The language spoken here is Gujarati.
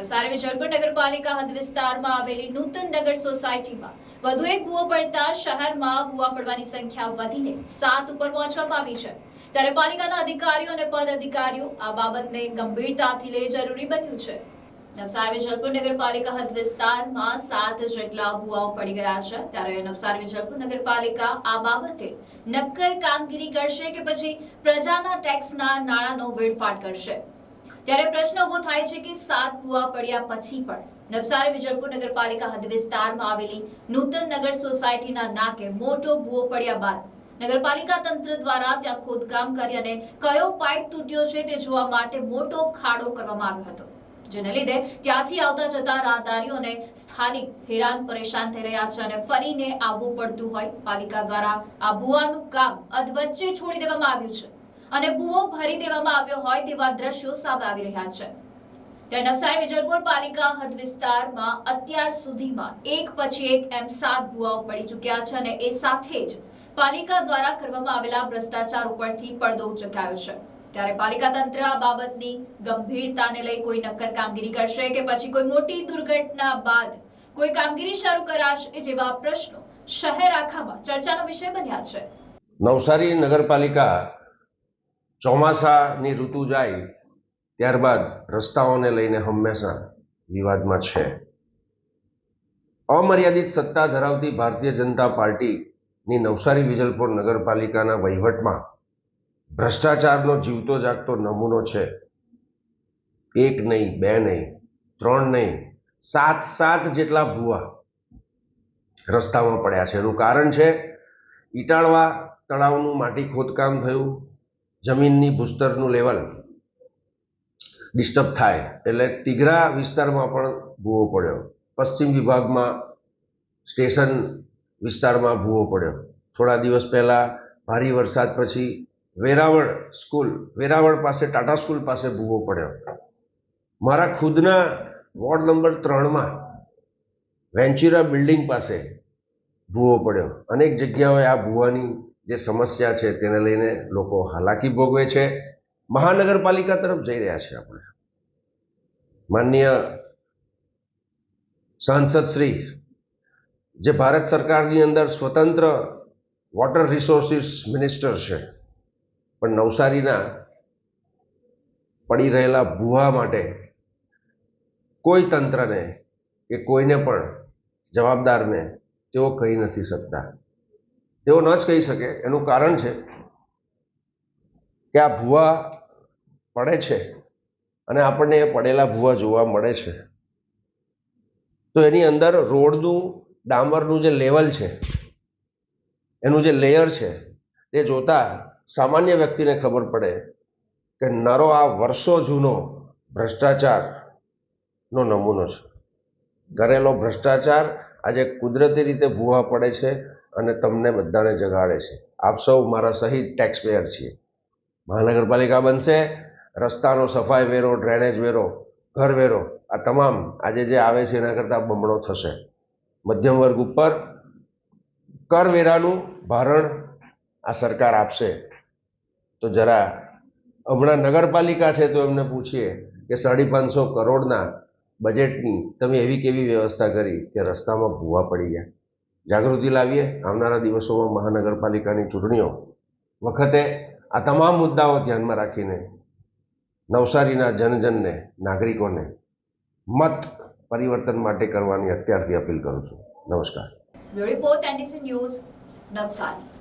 નવસારી વિજલપુર નગરપાલિકા હદ વિસ્તારમાં આવેલી નૂતન નગર સોસાયટીમાં વધુ એક ભૂવો પડતા શહેરમાં ભૂવા પડવાની સંખ્યા વધીને સાત ઉપર પહોંચવા પામી છે. ત્યારે પાલિકાના અધિકારીઓ અને પદ અધિકારીઓ આ બાબતને ગંભીરતાથી લઈ જરૂરી બન્યું છે. નવસારી વિજલપુર નગરપાલિકા હદ વિસ્તારમાં સાત જેટલા ભૂવાઓ પડી ગયા છે. ત્યારે નવસારી વિજલપુર નગરપાલિકા આ બાબતે નક્કર કામગીરી કરશે કે પછી પ્રજાના ટેક્સના નાણાંનો વેડફાટ કરશે. ત્યારે પ્રશ્ન ઊભો થાય છે કે સાત ભૂવા પડ્યા પછી પણ નવસારી વિજલપુર નગરપાલિકા હદ વિસ્તારમાં આવેલી નૂતન નગર સોસાયટીના નાકે મોટો ભૂવો પડ્યા બાદ નગરપાલિકા તંત્ર દ્વારા ત્યાં ખોદકામ કરી અને કયો પાઇપ તૂટ્યો છે તે જોવા માટે મોટો ખાડો કરવામાં આવ્યો હતો, જેને લીધે ત્યાંથી આવતા જતા રાહદારીઓ અને સ્થાનિક હેરાન પરેશાન થઈ રહ્યા છે અને ફરીને આવવું પડતું હોય. પાલિકા દ્વારા આ ભૂવાનું કામ અધવચ્ચે છોડી દેવામાં આવ્યું છે. અને ભૂવો ભરી દેવામાં આવ્યો હોય તેવા દ્રશ્યો સામે આવી રહ્યા છે. ત્યારે નવસારી વિજલપુર પાલિકા હદ વિસ્તારમાં અત્યાર સુધીમાં એક પછી એક એમ સાત ભૂવાઓ પડી ચૂક્યા છે અને એ સાથે જ પાલિકા દ્વારા કરવામાં આવેલા ભ્રષ્ટાચાર ઉપરથી પડદો ઉચકાયો છે. ત્યારે પાલિકા તંત્ર આ બાબતની ગંભીરતાને લઈ કોઈ નક્કર કામગીરી કરશે કે પછી કોઈ મોટી દુર્ઘટના બાદ કોઈ કામગીરી શરૂ કરાશે જેવા પ્રશ્નો શહેર આખામાં ચર્ચાનો વિષય બન્યા છે. નવસારી નગરપાલિકા ચોમાસાની ઋતુ જાય, ત્યારબાદ રસ્તાઓને લઈને હંમેશા વિવાદમાં છે. અમર્યાદિત સત્તા ધરાવતી ભારતીય જનતા પાર્ટીની નવસારી વિજલપુર નગરપાલિકાના વહીવટમાં ભ્રષ્ટાચારનો જીવતો જાગતો નમૂનો છે. એક નહીં, બે નહીં, ત્રણ નહીં, સાત સાત જેટલા ભૂવા રસ્તામાં પડ્યા છે. એનું કારણ છે, ઇટાળવા તળાવનું માટી ખોદકામ થયું જમીનની ભૂસ્તરનું લેવલ ડિસ્ટર્બ થાય. એટલે તિઘરા વિસ્તારમાં પણ ભૂવો પડ્યો. પશ્ચિમ વિભાગમાં સ્ટેશન વિસ્તારમાં ભૂવો પડ્યો. થોડા દિવસ પહેલાં ભારે વરસાદ પછી વેરાવળ સ્કૂલ, વેરાવળ પાસે, ટાટા સ્કૂલ પાસે ભૂવો પડ્યો. મારા ખુદના વોર્ડ નંબર ત્રણમાં વેન્ચુરા બિલ્ડિંગ પાસે ભૂવો પડ્યો. અનેક જગ્યાઓએ આ ભૂવાની જે સમસ્યા છે તેને લઈને લોકો હાલાકી ભોગવે છે. મહાનગરપાલિકા તરફ જઈ રહ્યા છે આપણે. માનનીય સાંસદ શ્રી, જે ભારત સરકારની અંદર સ્વતંત્ર વોટર રિસોર્સિસ મિનિસ્ટર છે, પણ નવસારીના પડી રહેલા ભૂવા માટે કોઈ તંત્રને કે કોઈને પણ જવાબદારને તેઓ કહી નથી શકતા. તેઓ ન જ કહી શકે, એનું કારણ છે કે આ ભૂવા પડે છે અને આપણને એ પડેલા ભૂવા જોવા મળે છે. તો એની અંદર રોડનું, ડામરનું જે લેવલ છે, એનું જે લેયર છે તે જોતા સામાન્ય વ્યક્તિને ખબર પડે કે નરો આ વર્ષો જૂનો ભ્રષ્ટાચારનો નમૂનો છે. ઘરેલો ભ્રષ્ટાચાર આજે કુદરતી રીતે ભૂવા પડે છે અને તમને બધાને જગાડે છે. આપ સૌ મારા સહિત ટેક્સપેયર છીએ. મહાનગરપાલિકા બનશે, રસ્તાનો સફાઈ વેરો ડ્રેનેજ વેરો, ઘર વેરો, આ તમામ આજે જે આવે છે એના કરતાં બમણો થશે. મધ્યમ વર્ગ ઉપર કરવેરાનું ભારણ આ સરકાર આપશે. તો જરા હમણાં નગરપાલિકા છે તો એમને પૂછીએ કે સાડી પાંચસો કરોડના બજેટની તમે એવી કેવી વ્યવસ્થા કરી કે રસ્તામાં ભૂવા પડી ગયા? જાગૃતિ લાવીએ. આવનારા દિવસોમાં મહાનગરપાલિકાની ચૂંટણીઓ વખતે આ તમામ મુદ્દાઓ ધ્યાનમાં રાખીને નવસારીના જનજનને, નાગરિકોને મત પરિવર્તન માટે કરવાની અત્યારથી અપીલ કરું છું. નમસ્કાર. ન્યૂઝ નવસારી.